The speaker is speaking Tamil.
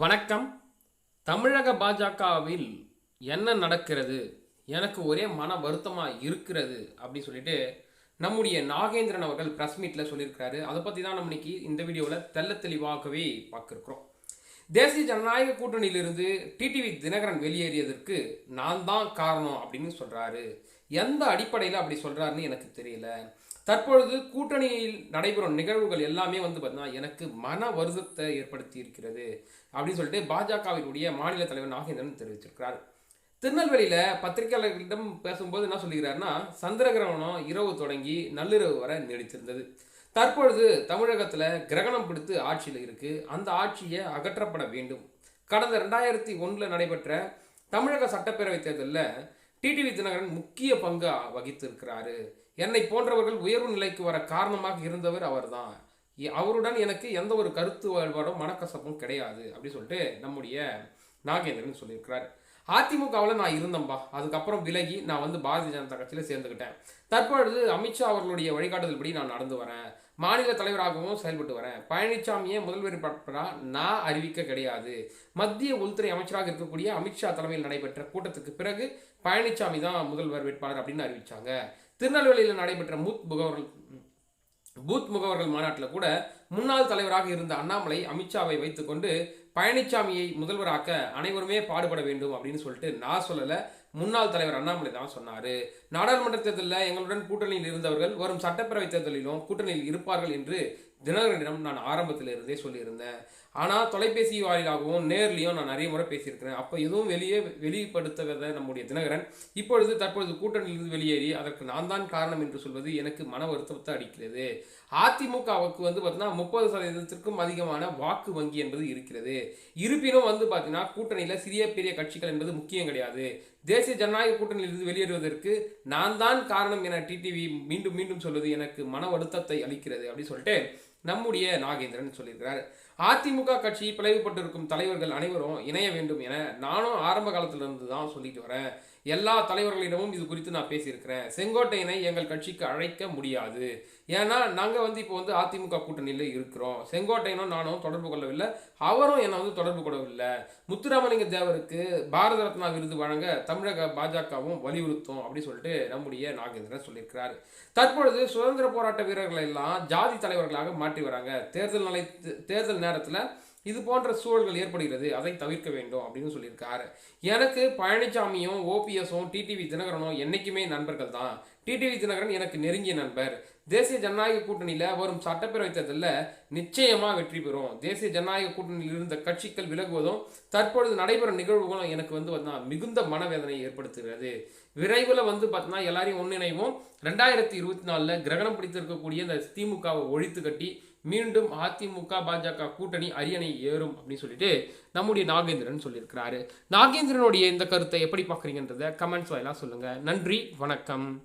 வணக்கம். தமிழக பாஜகவில் என்ன நடக்கிறது? எனக்கு ஒரே மன வருத்தமாக இருக்கிறது அப்படின்னு சொல்லிட்டு நம்முடைய நாகேந்திரன் அவர்கள் ப்ரெஸ் மீட்டில் சொல்லியிருக்கிறாரு. அதை பற்றி தான் நம்ம இன்னைக்கு இந்த வீடியோவில் தெள்ள தெளிவாகவே பார்க்குறோம் தேசிய ஜனநாயக கூட்டணியிலிருந்து டிடிவி தினகரன் வெளியேறியதற்கு நான் தான் காரணம் அப்படின்னு சொல்கிறாரு எந்த அடிப்படையில் அப்படி சொல்கிறாருன்னு எனக்கு தெரியல. தற்பொழுது கூட்டணியில் நடைபெறும் நிகழ்வுகள் எல்லாமே வந்து பார்த்தீங்கன்னா எனக்கு மன வருத்தத்தை ஏற்படுத்தி இருக்கிறது அப்படின்னு சொல்லிட்டு பாஜகவினுடைய மாநில தலைவர் நாகேந்திரன் தெரிவிச்சிருக்கிறார் திருநெல்வேலியில் பத்திரிகையாளர்களிடம் பேசும்போது என்ன சொல்லுகிறாருன்னா சந்திரகிரகணம் இரவு தொடங்கி நள்ளிரவு வரை நீடித்திருந்தது. தற்பொழுது தமிழகத்தில் கிரகணம் பிடித்து ஆட்சியில் இருக்கு. அந்த ஆட்சியை அகற்றப்பட வேண்டும். கடந்த ரெண்டாயிரத்தி ஒன்றில் நடைபெற்ற தமிழக சட்டப்பேரவை தேர்தலில் டிடிவி தினகரன் முக்கிய பங்கு வகித்திருக்கிறாரு. என்னை போன்றவர்கள் உயர்வு நிலைக்கு வர காரணமாக இருந்தவர் அவர்தான். அவருடன் எனக்கு எந்த ஒரு கருத்து வேறுபாடும் மனக்கசப்பும் கிடையாது அப்படி சொல்லிட்டு நம்முடைய நாகேந்திரன் சொல்லியிருக்கிறார். அதிமுகவில் நான் இருந்தேன்பா. அதுக்கப்புறம் விலகி நான் வந்து பாரதிய ஜனதா கட்சியில் சேர்ந்துக்கிட்டேன் தற்பொழுது அமித்ஷா அவர்களுடைய வழிகாட்டுதல்படி நான் நடந்து வரேன். மாநில தலைவராகவும் செயல்பட்டு வரேன். பழனிசாமியே முதல்வர் வேறுபாட்டாக நான் அறிவிக்க கிடையாது. மத்திய உள்துறை அமைச்சராக இருக்கக்கூடிய அமித்ஷா தலைமையில் நடைபெற்ற கூட்டத்துக்கு பிறகு பழனிசாமி தான் முதல்வர் வேட்பாளர் அப்படின்னு அறிவித்தாங்க திருநெல்வேலியில் நடைபெற்ற மூத் முகவர்கள் பூத் முகவர்கள் மாநாட்டில் கூட முன்னாள் தலைவராக இருந்த அண்ணாமலை அமித்ஷாவை வைத்துக்கொண்டு பழனிசாமியை முதல்வராக்க அனைவருமே பாடுபட வேண்டும் அப்படின்னு சொல்லிட்டு நான் சொல்லலை. முன்னாள் தலைவர் அண்ணாமலை தான் சொன்னார். நாடாளுமன்ற தேர்தலில் எங்களுடன் கூட்டணியில் இருந்தவர்கள் வரும் சட்டப்பேரவை தேர்தலிலும் கூட்டணியில் இருப்பார்கள் என்று தினகரனிடம் நான் ஆரம்பத்தில் இருந்தே சொல்லியிருந்தேன். ஆனால் தொலைபேசி வாயிலாகவும் நேர்லையும் நான் நிறைய முறை பேசியிருக்கிறேன். அப்போ எதுவும் வெளியே வெளிப்படுத்தவத நம்முடைய தினகரன் இப்பொழுது தற்பொழுது கூட்டணியிலிருந்து வெளியேறி அதற்கு நான் தான் காரணம் என்று சொல்வது எனக்கு மன வருத்தத்தை அளிக்கிறது. அதிமுகவுக்கு வந்து பார்த்தீங்கன்னா முப்பது சதவீதத்திற்கும் அதிகமான வாக்கு வங்கி என்பது இருக்கிறது. இருப்பினும் வந்து பார்த்தீங்கன்னா கூட்டணியில் சிறிய பெரிய கட்சிகள் என்பது முக்கியம் கிடையாது. தேசிய ஜனநாயக கூட்டணியிலிருந்து வெளியேறுவதற்கு நான் தான் காரணம் என டிடிவி மீண்டும் மீண்டும் சொல்வது எனக்கு மன வருத்தத்தை அளிக்கிறது அப்படின்னு சொல்லிட்டு நம்முடைய நாகேந்திரன் சொல்லியிருக்கிறார். அதிமுக கட்சி பிளவுபட்டிருக்கும் தலைவர்கள் அனைவரும் இணைய வேண்டும் என நானும் ஆரம்ப காலத்திலிருந்து தான் சொல்லிட்டு வரேன். எல்லா தலைவர்களிடமும் இது குறித்து நான் பேசியிருக்கிறேன். செங்கோட்டையனை எங்கள் கட்சிக்கு அழைக்க முடியாது. ஏன்னா நாங்கள் வந்து இப்போ வந்து அதிமுக கூட்டணியில் இருக்கிறோம். செங்கோட்டையனும் நானும் தொடர்பு கொள்ளவில்லை. அவரும் என்னை வந்து தொடர்பு கொள்ளவில்லை. முத்துராமலிங்க தேவருக்கு பாரத ரத்னா விருது வழங்க தமிழக பாஜகவும் வலியுறுத்தும் அப்படின்னு சொல்லிட்டு நம்முடைய நாகேந்திரன் சொல்லியிருக்கிறார். தற்பொழுது சுதந்திர போராட்ட வீரர்களை எல்லாம் ஜாதி தலைவர்களாக மாற்றி வராங்க. தேர்தல் நிலை தேர்தல் நேரத்தில் இது போன்ற சூழல்கள் ஏற்படுகிறது. அதை தவிர்க்க வேண்டும் அப்படின்னு சொல்லியிருக்காரு. எனக்கு பழனிசாமியும் ஓபிஎஸும் டிடிவி தினகரனும் என்றைக்குமே நண்பர்கள் தான். டிடிவி தினகரன் எனக்கு நெருங்கிய நண்பர். தேசிய ஜனநாயக கூட்டணியில் வரும் சட்டப்பேரவை தேர்தலில் நிச்சயமாக வெற்றி பெறும். தேசிய ஜனநாயக கூட்டணியில் இருந்த கட்சிகள் விலகுவதும் தற்பொழுது நடைபெறும் நிகழ்வுகளும் எனக்கு வந்து பார்த்தீங்கன்னா மிகுந்த மனவேதனை ஏற்படுத்துகிறது. விரைவில் வந்து பார்த்தீங்கன்னா எல்லாரையும் ஒன்றிணைவும். ரெண்டாயிரத்தி இருபத்தி நாலில் கிரகணம் பிடித்திருக்கக்கூடிய இந்த திமுகவை ஒழித்து கட்டி மீண்டும் அதிமுக பாஜக கூட்டணி அரியணை ஏறும் அப்படின்னு சொல்லிட்டு நம்முடைய நாகேந்திரன் சொல்லியிருக்கிறாரு. நாகேந்திரனுடைய இந்த கருத்தை எப்படி பார்க்குறீங்கன்றத கமெண்ட்ஸ் வாயிலாக சொல்லுங்கள் நன்றி வணக்கம்.